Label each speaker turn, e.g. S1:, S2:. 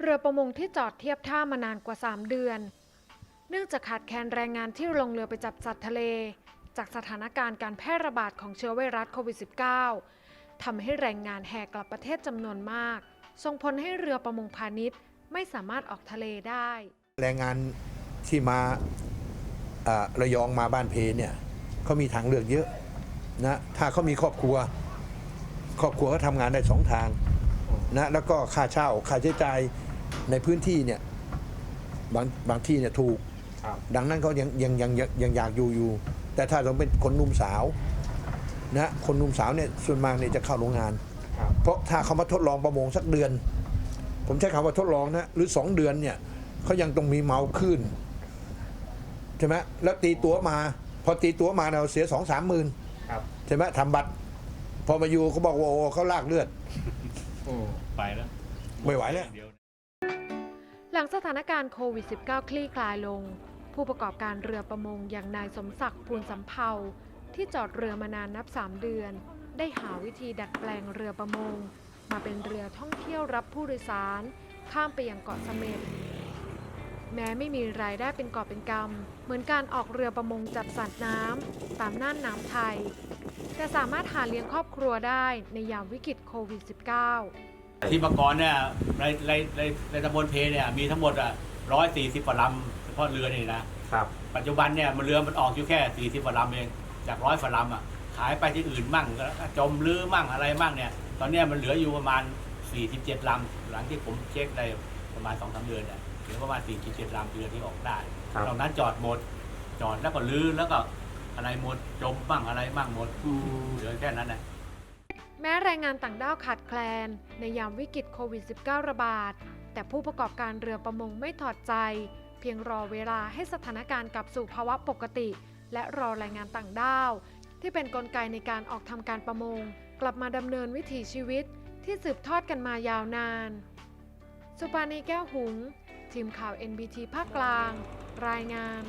S1: เรือประมงที่จอดเทียบท่ามานานกว่า 3 เดือน เนื่องจากขาดแคลนแรงงานที่ลงเรือไปจับสัตว์ทะเล จากสถานการณ์การแพร่ระบาดของเชื้อไวรัสโควิด -19 ทำให้แรงงานแห่กลับประเทศจำนวนมาก ส่งผลให้เรือประมงพาณิชย์ไม่สามารถออกทะเลได้
S2: แรงงานที่มาอ่าระยองมาบ้านเพเนี่ยเขามีทางเลือกเยอะนะถ้าเขามีครอบครัว ครอบครัวก็ทำงานได้สองทางนะแล้วก็ค่าเช่าค่าใช้จ่าย ในพื้นที่เนี่ยบางบางที่เนี่ยถูก
S3: ครับ
S2: ดังนั้นเขายังยังยังยังยังอยากอยู่อยู่ แต่ถ้าต้องเป็นคนหนุ่มสาวนะคนหนุ่มสาวเนี่ยส่วนมากเนี่ยจะเข้าโรงงาน
S3: ครับ
S2: เพราะถ้าเขามาทดลองประมงสักเดือน ผมใช้คำว่าทดลองนะหรือสองเดือนเนี่ยเขายังต้องมีเมาขึ้นใช่ไหมแล้วตีตัวมา พอตีตัวมาเราเสียสองสามหมื่น
S3: ครับ
S2: ใช่ไหมทำบัตร พอมาอยู่เขาบอกว่าโอ้เขาลากเลือด
S3: โอ้
S4: ไปแล้ว
S2: ไม่ไหวแล้ว
S4: เดี๋ยว
S1: ห ลังสถานการณ์โควิด -19 คลี่คลายลง ผู้ประกอบการเรือประมงอย่างนายสมศักดิ์ภูลสำเภาที่จอดเรือมานานนับ 3 เดือน ได้หาวิธีดัดแปลงเรือประมง มาเป็นเรือท่องเที่ยวรับผู้โดยสาร ข้ามไปยังเกาะเสม็ดแม้ไม่มีรายได้เป็นกอบเป็นกำ เหมือนการออกเรือประมงจับสัตว์น้ำตามน่านน้ำไทย แต่สามารถหาเลี้ยงครอบครัวได้ในยามวิกฤตโควิด -19
S4: ที่เมื่อก่อนเนี่ยในในในในตำบลเพเนี่ยมีทั้งหมดอะร้อยสี่สิบกว่าลำเฉพาะเรือนี่นะ
S3: ครับ
S4: ปัจจุบันเนี่ยมันเรือมันออกอยู่แค่สี่สิบกว่าลำเองจากร้อยกว่าลำอะขายไปที่อื่นมั่งก็จมลือมั่งอะไรมั่งเนี่ย ตอนเนี้ยมันเหลืออยู่ประมาณ47ลำหลังที่ผมเช็คได้ประมาณสองสามเดือนเนี่ยเหลือประมาณ47ลำเรือที่ออกได้
S3: ครับ
S4: ตอนนั้นจอดหมด จอดแล้วก็ลือแล้วก็อะไรหมดจมบ้างอะไรบ้างหมด
S3: อืม
S4: เหลือแค่นั้นแหละ
S1: แม้แรงงานต่างด้าวขาดแคลน ในยามวิกฤตโควิด -19 ระบาด แต่ผู้ประกอบการเรือประมงไม่ถอดใจ เพียงรอเวลาให้สถานการณ์กลับสู่ภาวะปกติ และรอแรงงานต่างด้าว ที่เป็นนกลไกในการออกทำการประมง กลับมาดำเนินวิถีชีวิตที่สืบทอดกันมายาวนาน สุปานีแก้วหุง ทีมข่าว NBT ภาคกลาง รายงาน